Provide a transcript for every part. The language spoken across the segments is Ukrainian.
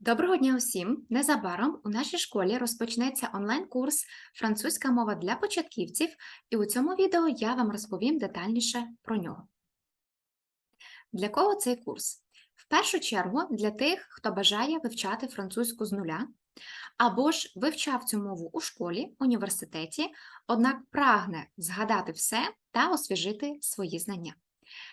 Доброго дня усім! Незабаром у нашій школі розпочнеться онлайн-курс Французька мова для початківців, і у цьому відео я вам розповім детальніше про нього. Для кого цей курс? В першу чергу для тих, хто бажає вивчати французьку з нуля, або ж вивчав цю мову у школі, університеті, однак прагне згадати все та освіжити свої знання.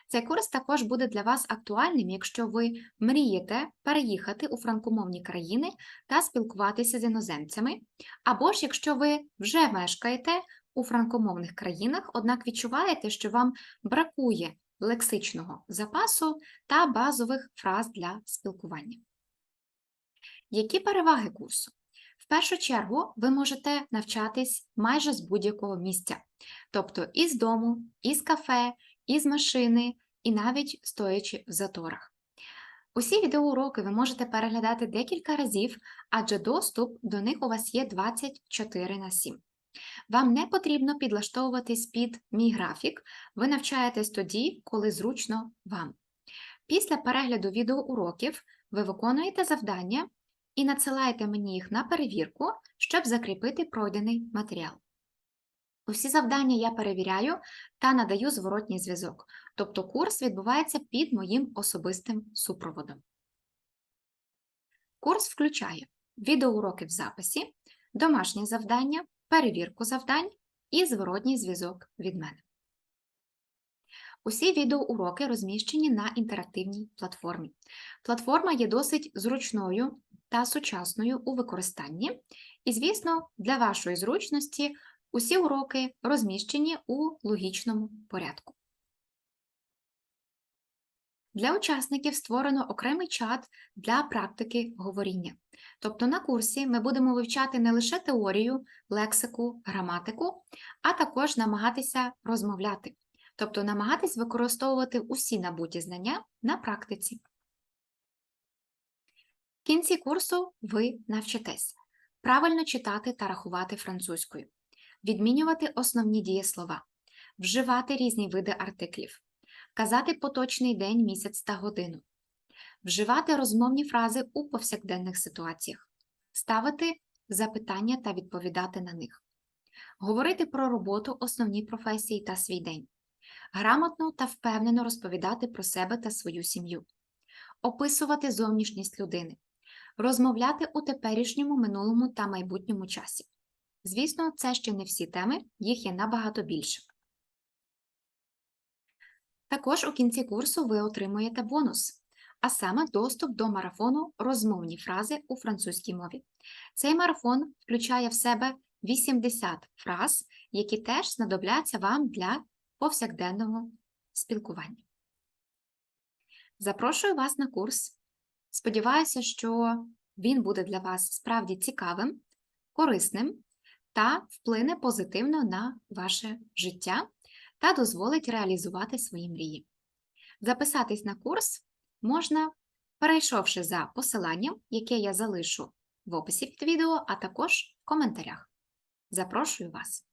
Цей курс також буде для вас актуальним, якщо ви мрієте переїхати у франкомовні країни та спілкуватися з іноземцями, або ж якщо ви вже мешкаєте у франкомовних країнах, однак відчуваєте, що вам бракує лексичного запасу та базових фраз для спілкування. Які переваги курсу? В першу чергу ви можете навчатись майже з будь-якого місця, тобто із дому, із кафе, із машини, і навіть стоячи в заторах. Усі відеоуроки ви можете переглядати декілька разів, адже доступ до них у вас є 24 на 7. Вам не потрібно підлаштовуватись під мій графік, ви навчаєтесь тоді, коли зручно вам. Після перегляду відеоуроків ви виконуєте завдання і надсилаєте мені їх на перевірку, щоб закріпити пройдений матеріал. Усі завдання я перевіряю та надаю зворотній зв'язок, тобто курс відбувається під моїм особистим супроводом. Курс включає відеоуроки в записі, домашнє завдання, перевірку завдань і зворотній зв'язок від мене. Усі відеоуроки розміщені на інтерактивній платформі. Платформа є досить зручною та сучасною у використанні, і, звісно, для вашої зручності усі уроки розміщені у логічному порядку. Для учасників створено окремий чат для практики говоріння. Тобто на курсі ми будемо вивчати не лише теорію, лексику, граматику, а також намагатися розмовляти, тобто намагатись використовувати усі набуті знання на практиці. В кінці курсу ви навчитесь правильно читати та рахувати французькою, відмінювати основні дієслова, вживати різні види артиклів, казати поточний день, місяць та годину, вживати розмовні фрази у повсякденних ситуаціях, ставити запитання та відповідати на них, говорити про роботу, основні професії та свій день, грамотно та впевнено розповідати про себе та свою сім'ю, описувати зовнішність людини, розмовляти у теперішньому, минулому та майбутньому часі. Звісно, це ще не всі теми, їх є набагато більше. Також у кінці курсу ви отримуєте бонус, а саме доступ до марафону розмовні фрази у французькій мові. Цей марафон включає в себе 80 фраз, які теж знадобляться вам для повсякденного спілкування. Запрошую вас на курс. Сподіваюся, що він буде для вас справді цікавим, корисним та вплине позитивно на ваше життя та дозволить реалізувати свої мрії. Записатись на курс можна, перейшовши за посиланням, яке я залишу в описі під відео, а також в коментарях. Запрошую вас!